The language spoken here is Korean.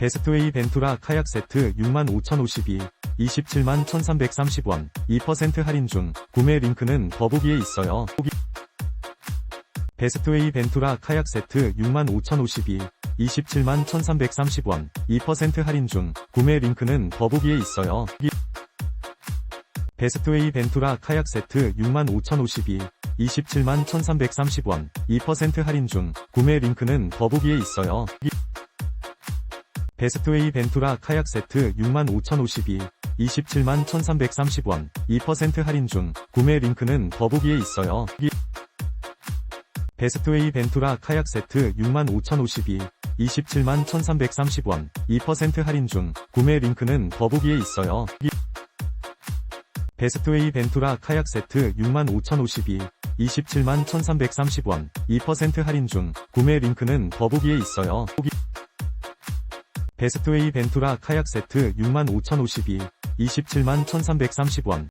베스트웨이 벤투라 카약 세트 65,052, 27만 1,330원, 2% 할인 중, 구매 링크는 더보기에 있어요. 베스트웨이 벤투라 카약 세트 65,052, 27만 1,330원, 2% 할인 중, 구매 링크는 더보기에 있어요. 베스트웨이 벤투라 카약 세트 65,052, 27만 1,330원, 2% 할인 중, 구매 링크는 더보기에 있어요. 베스트웨이 벤투라 카약 세트 65,052, 27만 1,330원, 2% 할인 중, 구매 링크는 더보기에 있어요. 베스트웨이 벤투라 카약 세트 65,052, 27만 1,330원, 2% 할인 중, 구매 링크는 더보기에 있어요. 베스트웨이 벤투라 카약 세트 65,052, 27만 1,330원, 2% 할인 중, 구매 링크는 더보기에 있어요. 베스트웨이 벤투라 카약 세트 65,052, 27만 1,330원,